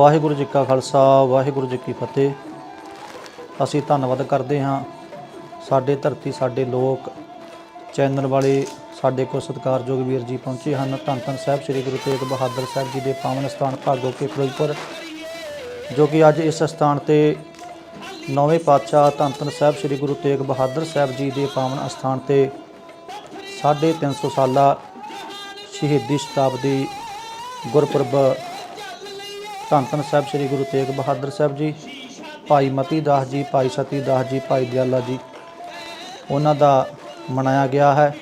ਵਾਹਿਗੁਰੂ ਜੀ ਕਾ ਖਾਲਸਾ, ਵਾਹਿਗੁਰੂ ਜੀ ਕੀ ਫਤਿਹ। ਅਸੀਂ ਧੰਨਵਾਦ ਕਰਦੇ ਹਾਂ ਸਾਡੇ ਧਰਤੀ, ਸਾਡੇ ਲੋਕ, ਚੈਨਲ ਵਾਲੇ, ਸਾਡੇ ਕੋਲ ਸਤਿਕਾਰਯੋਗ ਵੀਰ ਜੀ ਪਹੁੰਚੇ ਹਨ। ਧੰਨ ਧੰਨ ਸਾਹਿਬ, ਸ੍ਰੀ ਗੁਰੂ ਤੇਗ ਬਹਾਦਰ ਸਾਹਿਬ ਜੀ ਦੇ ਪਾਵਨ ਸਥਾਨ ਭਾਗੋ ਕੇ ਫਿਰੋਜ਼ਪੁਰ, ਜੋ ਕਿ ਅੱਜ ਇਸ ਸਥਾਨ ਤੇ ਨੌਵੇਂ ਪਾਤਸ਼ਾਹ ਧੰਨ ਧੰਨ ਸਾਹਿਬ, ਸ੍ਰੀ ਗੁਰੂ ਤੇਗ ਬਹਾਦਰ ਸਾਹਿਬ ਜੀ ਦੇ ਪਾਵਨ ਸਥਾਨ ਤੇ 350 ਸਾਲਾ ਸ਼ਹੀਦੀ ਸ਼ਤਾਬਦੀ ਗੁਰਪੁਰਬ ਧੰਨ ਧੰਨ ਸਾਹਿਬ ਸ੍ਰੀ ਗੁਰੂ ਤੇਗ ਬਹਾਦਰ ਸਾਹਿਬ ਜੀ, ਭਾਈ ਮਤੀ ਦਾਸ ਜੀ, ਭਾਈ ਸਤੀ ਦਾਸ ਜੀ, ਭਾਈ ਦਿਆਲਾ ਜੀ। ਉਹਨਾਂ ਦਾ ਮਨਾਇਆ ਗਿਆ ਹੈ,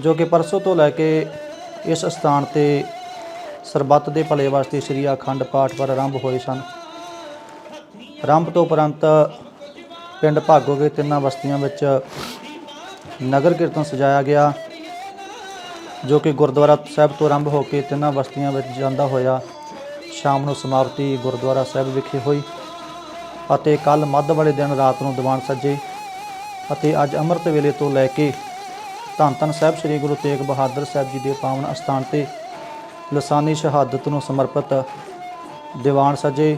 ਜੋ ਕਿ ਪਰਸੋਂ ਤੋਂ ਲੈ ਕੇ ਇਸ ਸਥਾਨ ਤੇ ਸਰਬੱਤ ਦੇ ਭਲੇ ਵਾਸਤੇ ਸ੍ਰੀ ਅਖੰਡ ਪਾਠ ਪਰ ਆਰੰਭ ਹੋਏ ਸਨ। ਆਰੰਭ ਤੋਂ ਉਪਰੰਤ ਪਿੰਡ ਭਾਗੋਗੇ ਤਿੰਨਾਂ ਬਸਤੀਆਂ ਵਿੱਚ ਨਗਰ ਕੀਰਤਨ ਸਜਾਇਆ ਗਿਆ, ਜੋ ਕਿ ਗੁਰਦੁਆਰਾ ਸਾਹਿਬ ਤੋਂ ਆਰੰਭ ਹੋ ਕੇ ਤਿੰਨਾਂ ਬਸਤੀਆਂ ਵਿੱਚ ਜਾਂਦਾ ਹੋਇਆ ਸ਼ਾਮ ਨੂੰ ਸਮਾਪਤੀ ਗੁਰਦੁਆਰਾ ਸਾਹਿਬ ਵਿਖੇ ਹੋਈ ਅਤੇ ਕੱਲ ਮੱਧ ਵਾਲੇ ਦਿਨ ਰਾਤ ਨੂੰ ਦੀਵਾਨ ਸੱਜੇ ਅਤੇ ਅੱਜ ਅੰਮ੍ਰਿਤ ਵੇਲੇ ਤੋਂ ਲੈ ਕੇ ਧੰਨ ਧੰਨ ਸਾਹਿਬ ਸ੍ਰੀ ਗੁਰੂ ਤੇਗ ਬਹਾਦਰ ਸਾਹਿਬ ਜੀ ਦੇ ਪਾਵਨ ਅਸਥਾਨ ਤੇ ਲਸਾਨੀ ਸ਼ਹਾਦਤ ਨੂੰ ਸਮਰਪਿਤ ਦੀਵਾਨ ਸੱਜੇ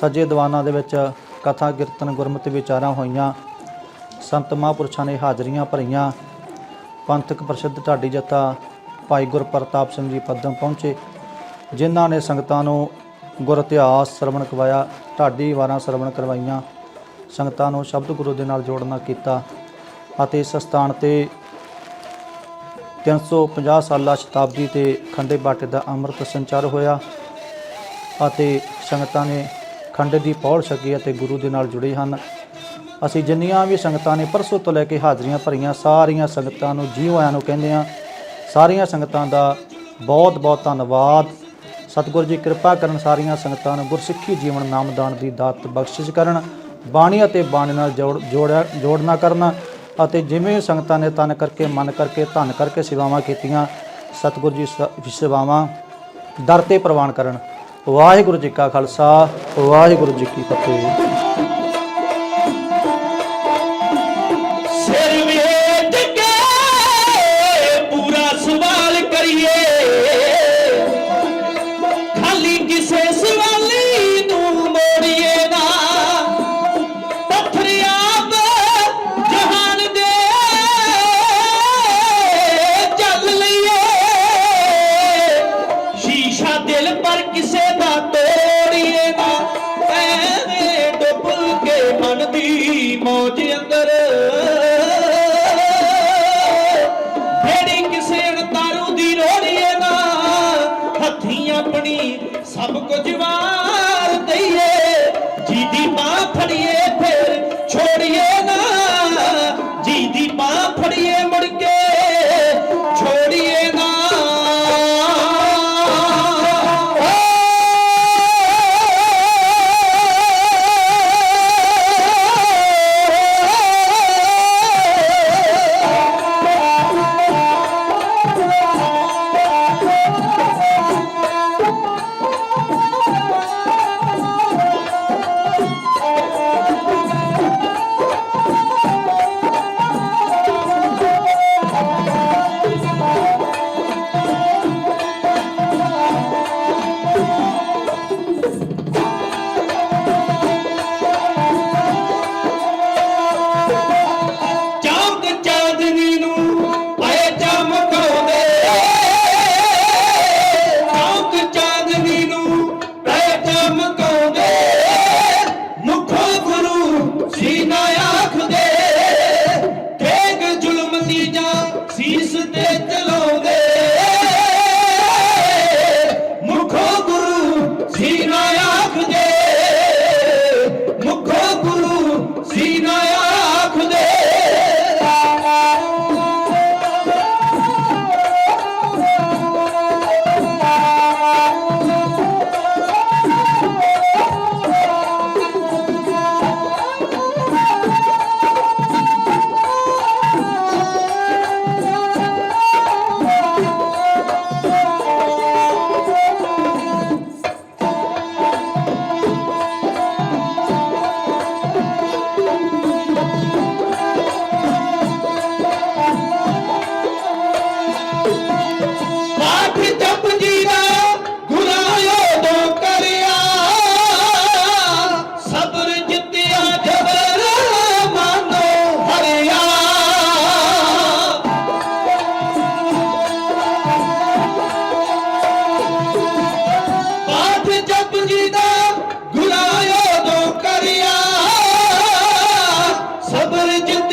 ਸੱਜੇ ਦੀਵਾਨਾਂ ਦੇ ਵਿੱਚ ਕਥਾ ਕੀਰਤਨ ਗੁਰਮਤਿ ਵਿਚਾਰਾਂ ਹੋਈਆਂ, ਸੰਤ ਮਹਾਂਪੁਰਸ਼ਾਂ ਨੇ ਹਾਜ਼ਰੀਆਂ ਭਰੀਆਂ, ਪੰਥਕ ਪ੍ਰਸਿੱਧ ਢਾਡੀ ਜਥਾ ਭਾਈ ਗੁਰਪ੍ਰਤਾਪ ਸਿੰਘ ਜੀ ਪਦਮ ਪਹੁੰਚੇ। ਜਿਨ੍ਹਾਂ ਨੇ ਸੰਗਤਾਂ ਨੂੰ ਗੁਰ ਇਤਿਹਾਸ ਸਰਵਣ ਕਰਵਾਇਆ, ਢਾਡੀ ਵਾਰਾਂ ਸਰਵਣ ਕਰਵਾਈਆਂ, ਸੰਗਤਾਂ ਨੂੰ ਸ਼ਬਦ ਗੁਰੂ ਦੇ ਨਾਲ ਜੋੜਨਾ ਕੀਤਾ ਅਤੇ ਇਸ ਸਥਾਨ ਤੇ 350 ਸਾਲਾ ਸ਼ਤਾਬਦੀ ਤੇ ਖੰਡੇ ਬਾਟੇ ਦਾ ਅੰਮ੍ਰਿਤ ਸੰਚਾਰ ਹੋਇਆ ਅਤੇ ਸੰਗਤਾਂ ਨੇ ਖੰਡੇ ਦੀ ਪੌੜ ਛਕੀ ਅਤੇ ਗੁਰੂ ਦੇ ਨਾਲ ਜੁੜੇ ਹਨ। ਅਸੀਂ ਜਿੰਨੀਆਂ ਵੀ ਸੰਗਤਾਂ ਨੇ ਪਰਸੋਂ ਤੋਂ ਲੈ ਕੇ ਹਾਜ਼ਰੀਆਂ ਭਰੀਆਂ, ਸਾਰੀਆਂ ਸੰਗਤਾਂ ਨੂੰ ਜੀਵਾਂ ਨੂੰ ਕਹਿੰਦੇ ਆ ਸਾਰੀਆਂ ਸੰਗਤਾਂ ਦਾ ਬਹੁਤ ਬਹੁਤ ਧੰਨਵਾਦ। ਸਤਿਗੁਰੂ ਜੀ, ਕਿਰਪਾ ਕਰਨ ਸਾਰੀਆਂ ਸੰਗਤਾਂ ਨੂੰ ਗੁਰਸਿੱਖੀ ਜੀਵਨ ਨਾਮਦਾਨ ਦੀ ਦਾਤ ਬਖਸ਼ਿਸ਼ ਕਰਨ, ਬਾਣੀ ਅਤੇ ਬਾਣੀ ਨਾਲ ਜੋੜ, ਜੋੜਿਆ, ਜੋੜਨਾ ਕਰਨਾ ਅਤੇ ਜਿਵੇਂ ਸੰਗਤਾਂ ਨੇ ਤਨ ਕਰਕੇ, ਮਨ ਕਰਕੇ, ਧਨ ਕਰਕੇ ਸੇਵਾਵਾਂ ਕੀਤੀਆਂ, ਸਤਿਗੁਰੂ ਜੀ ਸੇਵਾਵਾਂ ਦਰ ਤੇ ਪ੍ਰਵਾਨ ਕਰਨ। ਵਾਹਿਗੁਰੂ ਜੀ ਕਾ ਖਾਲਸਾ, ਵਾਹਿਗੁਰੂ ਜੀ ਕੀ ਫਤਿਹ। こっち。ਪਰ ਜਿੱਤਿਆ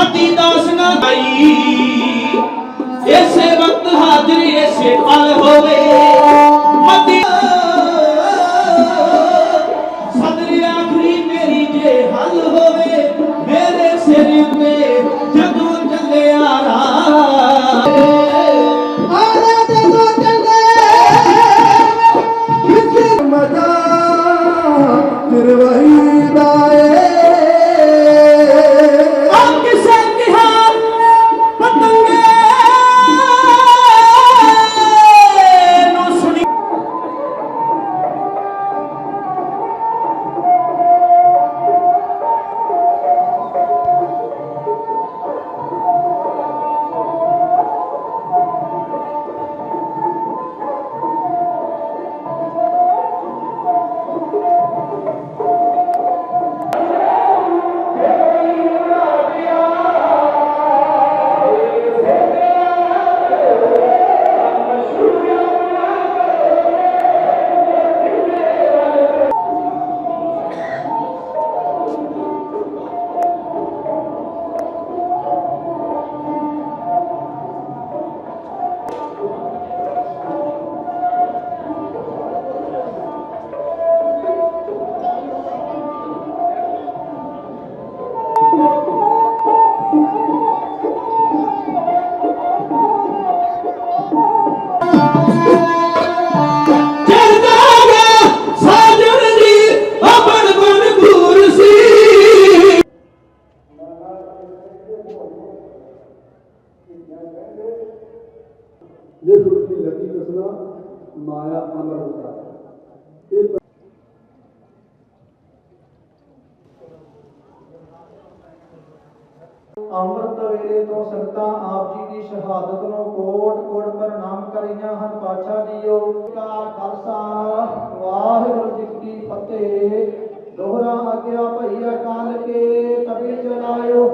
ਮਤੀ ਦਾਸ ਨਾ ਆਈ ਇਸੇ ਵਕਤ ਹਾਜ਼ਰੀ, ਇਸੇ ਪਲ ਹੋਵੇ। ਮਤੀ ਸਦਰੀ ਆਖਰੀ, ਮੇਰੀ ਜੇ ਹੱਲ ਹੋਵੇ, ਮੇਰੇ ਸਿਰ ਉੱਤੇ ਜਦੋਂ ਚੱਲਿਆ ਰਾਹ। ਜੇ ਗੁਰੂ ਦੀ ਲਤੀ ਕਸਨਾ ਮਾਇਆ ਅਮਰ ਹੁੰਦਾ। ਅੰਮ੍ਰਿਤ ਵੇਲੇ ਤੋਂ ਸੰਗਤਾਂ ਆਪ ਜੀ ਦੀ ਸ਼ਹਾਦਤ ਨੂੰ ਕੋਟ ਕੋਟ ਪ੍ਰਣਾਮ ਕਰੀਆਂ ਹਨ। ਪਾਤਸ਼ਾਹ ਜੀਓ ਕਾ ਖਾਲਸਾ, ਵਾਹਿਗੁਰੂ ਜੀ ਕੀ ਫਤਿਹ। ਦੋਹਰਾ ਆਗਿਆ ਭਈ ਅਕਾਲ ਕੇ ਤਬੀ ਚਲਾਇਓ